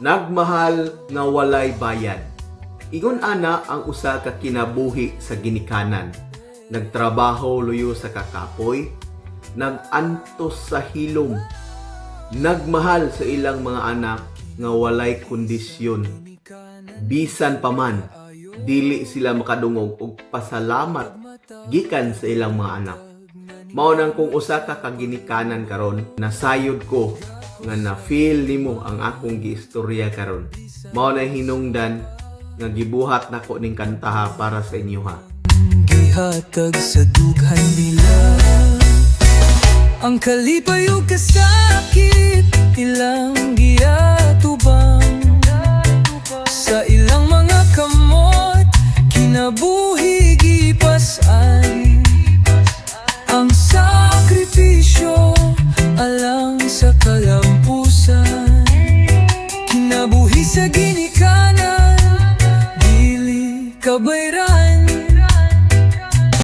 Nagmahal nga walay bayad. Ingon ana ang usa ka kinabuhi sa ginikanan. Nagtrabaho luyo sa kakapoy, nagantos sa hilom, nagmahal sa ilang mga anak nga walay kondisyon. Bisan pa man, dili sila makadungog og pasalamat gikan sa ilang mga anak. Mao nang kung usa ka kaginikanan karon, nasayod ko nga na-feel nimo ang akong giistorya karon. Mao na hinungdan nga gibuhat nako ning kantaha para sa inyo ha. Gihatag sa dughan nila Ang kalipayo kasakit Ilang giyatubang Sa ilang mga kamot Kinabuhi gipasan sa ginikanan Dili kabayran